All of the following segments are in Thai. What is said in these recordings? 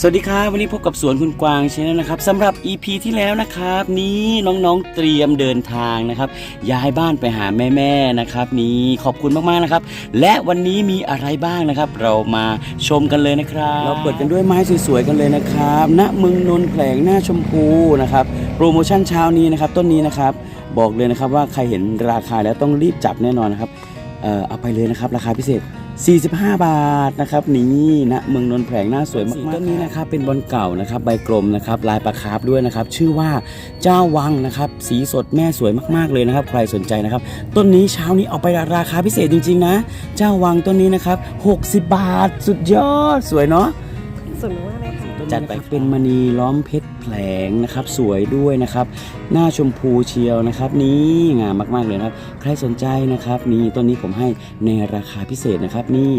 สวัสดีครับวันนี้พบกับสวนคุณกวางชแนลนะครับสำหรับ EP ที่แล้วนะครับ นี้น้องๆเตรียมเดินทางนะครับ ย้ายบ้านไปหาแม่ๆนะครับนี่ขอบคุณมากๆนะครับ และวันนี้มีอะไรบ้างนะครับ เรามาชมกันเลยนะครับเราเปิดกันด้วยไม้สวยๆกันเลยนะครับณเมืองนนท์แผลงหน้าชมพูนะครับโปรโมชั่นเช้านี้นะครับ ต้นนี้นะครับ บอกเลยนะครับว่าใครเห็นราคาแล้วต้องรีบจับแน่นอนนะครับเอ่อเอาไปเลยนะครับ ราคาพิเศษ 45 บาทนะครับนี่นะเมืองนนท์แผลงหน้าสวยมากๆต้นนี้นะครับเป็นบอลเก่านะครับใบกลมนะครับลายปลาคาร์ฟด้วยนะครับชื่อว่าเจ้าวังนะครับสีสดแม่สวยมากๆเลยนะครับใครสนใจนะครับ ต้นนี้เช้านี้เอาไปราคาพิเศษจริงๆนะ เจ้าวังต้นนี้นะครับ 60 บาทสุดยอดสวยเนาะสวยมากเลยค่ะ จัดไปเป็นมณีล้อมเพชรแผลงนะครับ สวยด้วยนะครับ หน้าชมพูเชียวนะครับ นี่งามมากๆเลยนะครับ ใครสนใจนะครับ นี่ต้นนี้ผมให้ในราคาพิเศษนะครับนี่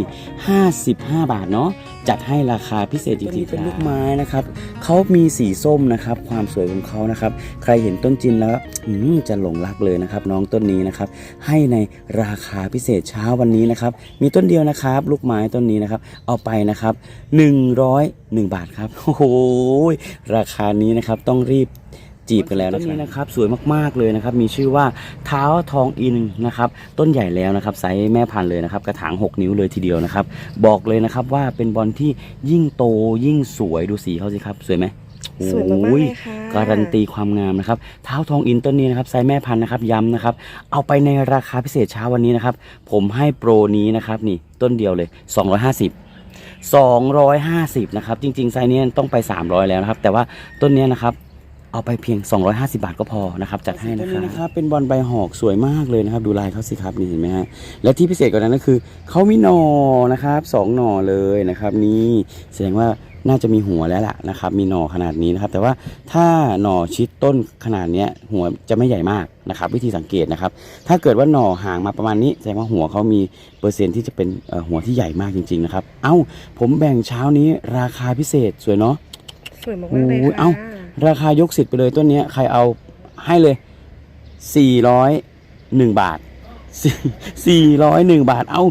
55 บาทเนาะจัดให้ราคาพิเศษจริงๆเป็นลูกไม้นะครับเขามีสีส้มนะครับ ความสวยของเขานะครับ ใครเห็นต้นจินแล้วอืมจะหลงรักเลยนะครับ น้องต้นนี้นะครับ ให้ในราคาพิเศษเช้าวันนี้นะครับ มีต้นเดียวนะครับ ลูกไม้ต้นนี้นะครับ เอาไปนะครับ 101 บาทครับโอ้โหราคานี้นะครับต้องรีบจีบกันแล้วนะครับต้นนี้นะครับสวยมากๆเลยนะครับ มีชื่อว่าเท้าทองอินนะครับ ต้นใหญ่แล้วนะครับไซส์แม่พันธุ์เลยนะครับ กระถาง 6 นิ้วเลยทีเดียวนะครับ บอกเลยนะครับว่าเป็นบอลที่ยิ่งโตยิ่งสวยดูสีเขาสิครับ สวยไหมสวยมากๆโอ้เลยค่ะการันตีความงามนะครับเท้าทองอินต้นนี้นะครับไซส์แม่พันธุ์นะครับย้ำนะครับ เอาไปในราคาพิเศษเช้าวันนี้นะครับ ผมให้โปรนี้นะครับนี่ต้นเดียวเลย 250 250นะครับจริงๆไซส์นี้ต้องไป 300 แล้วนะครับ แต่ว่าต้นนี้นะครับเอาไปเพียง 250 บาทก็พอนะครับจัดให้นะครับนะครับเป็นบอลใบหอกสวยมากเลยนะครับ ดูลายเขาสิครับนี่เห็นไหมฮะและที่พิเศษกว่านั้นก็คือเขามีหนอนะครับสองหนอเลยนะครับ นี่แสดงว่า น่าจะมีหัวแล้วล่ะนะครับ มีหน่อขนาดนี้นะครับ แต่ว่าถ้าหน่อชิดต้นขนาดเนี้ยหัวจะไม่ใหญ่มากนะครับ วิธีสังเกตนะครับ ถ้าเกิดว่าหน่อห่างมาประมาณนี้แสดงว่าหัวเขามีเปอร์เซ็นต์ที่จะเป็นเอ่อหัวที่ใหญ่มากจริงๆนะครับ เอ้าผมแบ่งเช้านี้ราคาพิเศษสวยเนาะสวยมากๆเลยโอ้ยค่ะเอ้าราคายกสิทธิ์ไปเลยต้นเนี้ยใครเอาให้เลย 401 บาท 401 บาท เอ้า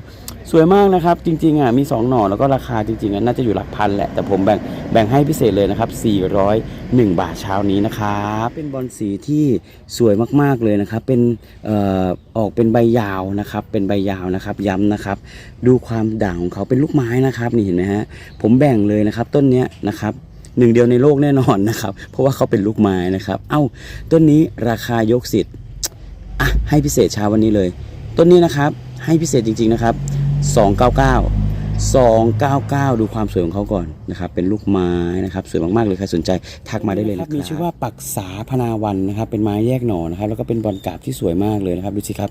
สวยมากนะครับจริงๆอะมี 2 หน่อแล้วก็ราคาจริงๆน่าจะอยู่หลักพันแหละ แต่ผมแบ่งแบ่งให้พิเศษเลยนะครับ 401 บาทเช้านี้นะครับเป็นบอลสีที่สวยมากๆเลยนะครับ เป็นเอ่อออกเป็นใบยาวนะครับ เป็นใบยาวนะครับย้ำนะครับ ดูความด่างของเขาเป็นลูกไม้นะครับนี่เห็นไหมฮะผมแบ่งเลยนะครับต้นเนี้ยนะครับหนึ่งเดียวในโลกแน่นอนนะครับ เพราะว่าเขาเป็นลูกไม้นะครับ เอ้าต้นนี้ราคายกสิทธิ์อะให้พิเศษเช้าวันนี้เลย ต้นนี้นะครับให้พิเศษจริง ๆนะครับ 299 299 ดูความสวยของเขาก่อนนะครับ เป็นลูกไม้นะครับสวยมาก ๆ เลยใครสนใจทักมาได้เลยนะครับ มีชื่อว่าปักษาพนาวันนะครับ เป็นไม้แยกหน่อนะครับ แล้วก็เป็นบอลกาบที่สวยมากเลยนะครับ ดูสิครับ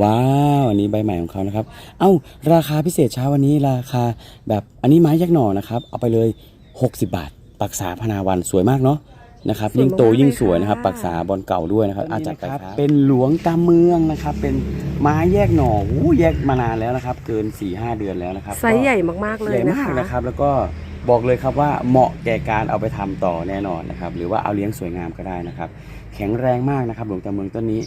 ว้าว อันนี้ใบใหม่ของเขานะครับ เอ้า ราคาพิเศษเช้าวันนี้ราคาแบบอันนี้ไม้แยกหน่อนะครับ เอาไปเลย 60 บาท ปักษาพนาวันสวยมากเนาะ นะครับ ยิ่งโตยิ่งสวยนะครับปักษาบอลเก่าด้วยนะครับ อาจจะไปครับ เป็นหลวงตาเมืองนะครับ เป็นไม้แยกหน่ออู้แยกมานานแล้วนะครับ เกิน4-5เดือนแล้วนะครับไซส์ใหญ่มากๆเลใหยญ่นะมากคะนะครับ แล้วก็บอกเลยครับว่าเหมาะแก่การเอาไปทำต่อแน่นอนนะครับ หรือว่าเอาเลี้ยงสวยงามก็ได้นะครับ แข็งแรงมากนะครับหลวงตาเมืองต้นนี้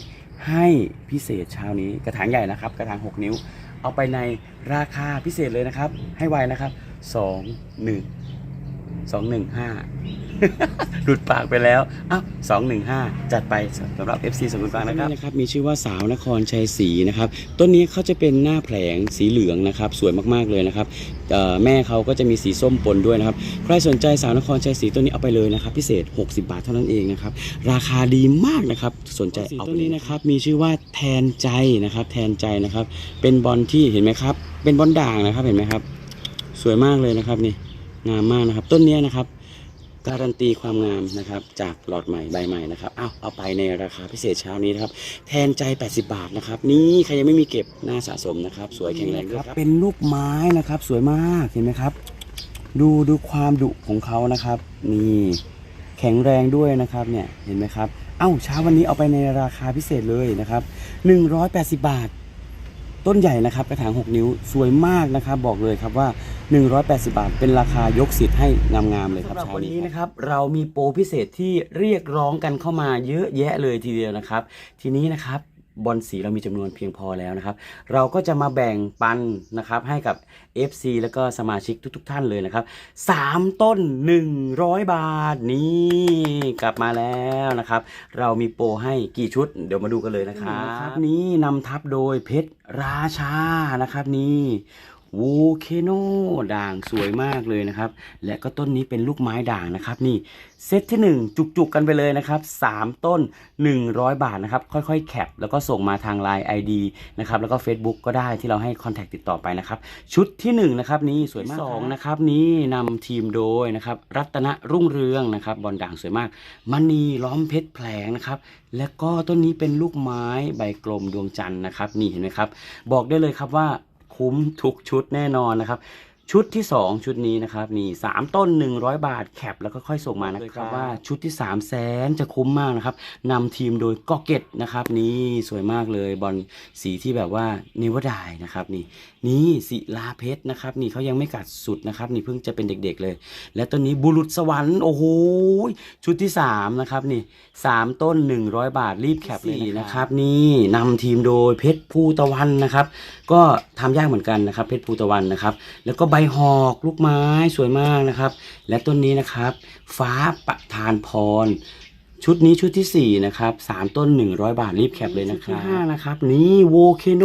ให้พิเศษเช้านี้กระถางใหญ่นะครับ กระถาง 6 นิ้ว เอาไปในราคาพิเศษเลยนะครับ ให้ไวนะครับ 2 1 2 1 5 หลุดปากไปแล้วอ้าว215จัดไปสำหรับ FC สมุนฟังนะครับ นะครับมีชื่อว่าสาวนครชัยศรีนะครับต้นนี้เขาจะเป็นหน้าแผลงสีเหลืองนะครับสวยมากๆเลยนะครับเอ่อแม่เขาก็จะมีสีส้มปนด้วยนะครับใครสนใจสาวนครชัยศรีต้นนี้เอาไปเลยนะครับพิเศษ 60 บาทเท่านั้นเองนะครับราคาดีมากนะครับสนใจเอาต้นนี้นะครับมีชื่อว่าแทนใจนะครับแทนใจนะครับเป็นบอลที่เห็นไหมครับเป็นบอลด่างนะครับเห็นไหมครับ สวยมากเลยนะครับนี่งามมากนะครับ ต้นเนี้ยนะครับ การันตีความงามนะครับจากหลอดใหม่ใบใหม่นะครับเอาเอาไปในราคาพิเศษเช้านี้นะครับแทนใจ 80 บาทนะครับ นี่ใครยังไม่มีเก็บหน่าสะสมนะครับ สวยแข็งแรงด้วยครับ เป็นลูกไม้นะครับ สวยมากเห็นไหมครับ ดูดูความดุของเขานะครับ นี่แข็งแรงด้วยนะครับเนี่ยเห็นไหมครับเอ้าเช้าวันนี้เอาไปในราคาพิเศษเลยนะครับ 180 บาท ต้นใหญ่นะครับกระถาง 6 นิ้วสวยมากนะครับ บอกเลยครับว่า 180 บาท เป็นราคายกสิทธิ์ให้งามๆเลยครับสำหรับเช้าวันนี้นี้นะนะคครัรับบเรามีโปรพิเศษที่เรียกร้องกันเข้ามาเยอะแยะเลยทีเดียวนะครับ ทีนี้นะครับ บอลสีเรามีจำนวนเพียงพอแล้วนะครับ เราก็จะมาแบ่งปันนะครับให้กับ FC แล้วก็สมาชิกทุกๆท่านเลยนะครับ 3 ต้น 100 บาทนี่กลับมาแล้วนะครับ เรามีโปรให้กี่ชุด เดี๋ยวมาดูกันเลยนะครับ นี่นำทับโดยเพชรราชานะครับนี่ วูเคโนด่างสวยมากเลยนะครับ และก็ต้นนี้เป็นลูกไม้ด่างนะครับ นี่เซตที่ 1 จุกๆกันไปเลยนะครับ 3 ต้น 100 บาทนะครับ ค่อยๆ แคปแล้วก็ส่งมาทาง Line ID นะครับแล้วก็ Facebook ก็ได้ที่เราให้คอนแทคติดต่อไปนะครับ ชุดที่1นะครับนี่สวยมากสองนะครับนี่นำทีมโดยนะครับรัตนรุ่งเรืองนะครับบอลด่างสวยมากมณีล้อมเพชรแผลงนะครับและก็ต้นนี้เป็นลูกไม้ใบกลมดวงจันทร์นะครับนี่เห็นไหมครับบอกได้เลยครับว่า คุ้มทุกชุดแน่นอนนะครับ ชุดที่ 2 ชุดนี้นะครับนี่3ต้น 100 บาทแคปแล้วก็ค่อยส่งมานะครับว่าชุดที่ 3 0 0แสนจะคุ้มมากนะครับนำทีมโดยก็เก็ตนะครับนี่สวยมากเลยบอลสีที่แบบว่าเนวดายนะครับนี่นี่ศิลาเพชรนะครับนี่เขายังไม่กัดสุดนะครับนี่เพิ่งจะเป็นเด็กๆเลย และต้นนี้บุรุษสวรรค์โอ้โหชุดที่ 3 นะครับนี่ 3 ต้น 100 บาทรีบแคปเลยนะครับนี่นำทีมโดยเพชรภูตะวันนะครับก็ทำยากเหมือนกันนะครับเพชรภูตะวันนะครับแล้วก็ใบหอกลูกไม้สวยมากนะครับ และต้นนี้นะครับ ฟ้าประทานพร ชุดนี้ชุดที่ 4 นะครับ 3 ต้น 100 บาทรีบแคปเลยนะครับชุดที่5นะครับ นี่โวเคโน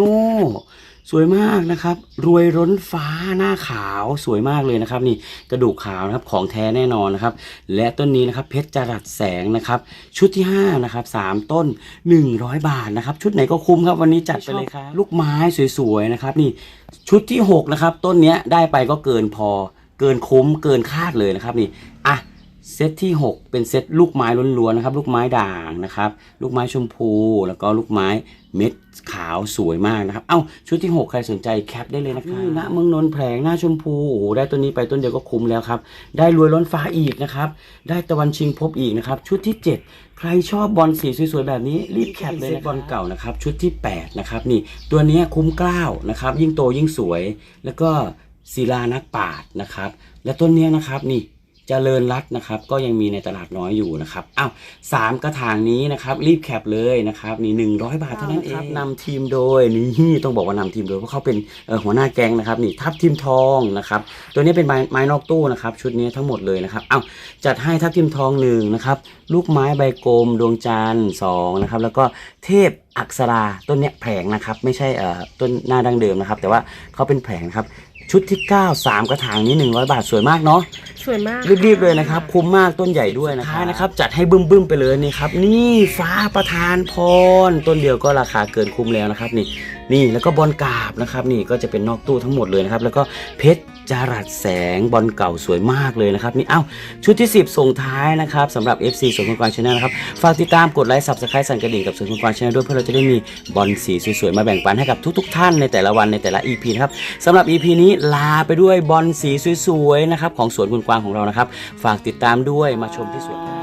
สวยมากนะครับ รวยร้นฟ้าหน้าขาวสวยมากเลยนะครับ นี่กระดูกขาวนะครับของแท้แน่นอนนะครับ และต้นนี้นะครับเพชรจรัสแสงนะครับ ชุดที่5นะครับ3ต้น 100 บาทนะครับ ชุดไหนก็คุ้มครับวันนี้จัดไปเลยครับลูกไม้สวยๆนะครับ นี่ชุดที่6นะครับต้นเนี้ยได้ไปก็เกินพอ เกินคุ้มเกินคาดเลยนะครับนี่อะ เซตที่ 6 เป็นเซตลูกไม้ล้วนๆนะครับ ลูกไม้ด่างนะครับ ลูกไม้ชมพู แล้วก็ลูกไม้เม็ดขาวสวยมากนะครับ เอ้าชุดที่ 6 ใครสนใจแคปได้เลยนะครับนี่ณเมืองนนท์แผลงหน้าชมพูโอ้โหได้ต้นนี้ไปต้นเดียวก็คุ้มแล้วครับ ได้รวยล้นฟ้าอีกนะครับ ได้ตะวันชิงพบอีกนะครับ ชุดที่ 7 ใครชอบบอลสีสวยๆแบบนี้รีบแคปเลยนะบอลเก่านะครับ ชุดที่ 8 นะครับนี่ตัวเนี้ยคุ้มกล้าวนะครับ ยิ่งโตยิ่งสวย แล้วก็ศิลานักปราดนะครับ และต้นเนี้ยนะครับนี่ เจริญรัตน์นะครับ ก็ยังมีในตลาดน้อยอยู่นะครับอ้าวสามกระถางนี้นะครับรีบแคปเลยนะครับนี่หนึ่งร้อยบาทเท่านั้นเองนำทีมโดยนี่ต้องบอกว่านำทีมโดยเพราะเขาเป็นเอ่อหัวหน้าแก๊งนะครับนี่ทัพทีมทองนะครับตัวนี้เป็นไม้ไม้นอกตู้นะครับชุดนี้ทั้งหมดเลยนะครับอ้าวจัดให้ทัพทีมทองหนึ่งนะครับลูกไม้ใบกลมดวงจันทร์สองนะครับแล้วก็เทพอักษราต้นเนี้ยแผลงนะครับไม่ใช่เอ่อต้นหน้าดั้งเดิมนะครับแต่ว่าเขาเป็นแผลงครับชุดที่ 9 3 กระถางนี้ 100 บาทสวยมากเนาะ สวยมากรีบๆเลยนะครับ คุ้มมากต้นใหญ่ด้วยนะครับนะครับ จัดให้บึ้มๆไปเลยนี่ครับ นี่ฟ้าประธานพร ต้นเดียวก็ราคาเกินคุ้มแล้วนะครับ นี่นี่แล้วก็บอลกาบนะครับ นี่ก็จะเป็นนอกตู้ทั้งหมดเลยนะครับ แล้วก็เพชรจรัสแสงบอลเก่าสวยมากเลยนะครับนี่เอ้าชุดที่ 10 ส่งท้ายนะครับสำหรับ FC สวนคุณกวางชาแนลนะครับ ฝากติดตามกดไลค์สับสไครต์สั่นกระดิ่งกับสวนคุณกวางชาแนลด้วยเพื่อเราจะได้มีบอลสีสวยๆ มาแบ่งปันให้กับทุกๆ ท่านในแต่ละวันในแต่ละ EP นะครับสำหรับ EP นี้ลาไปด้วยบอลสีสวยๆนะครับของสวนคุณกวางของเรานะครับ ฝากติดตามด้วยมาชมที่สวน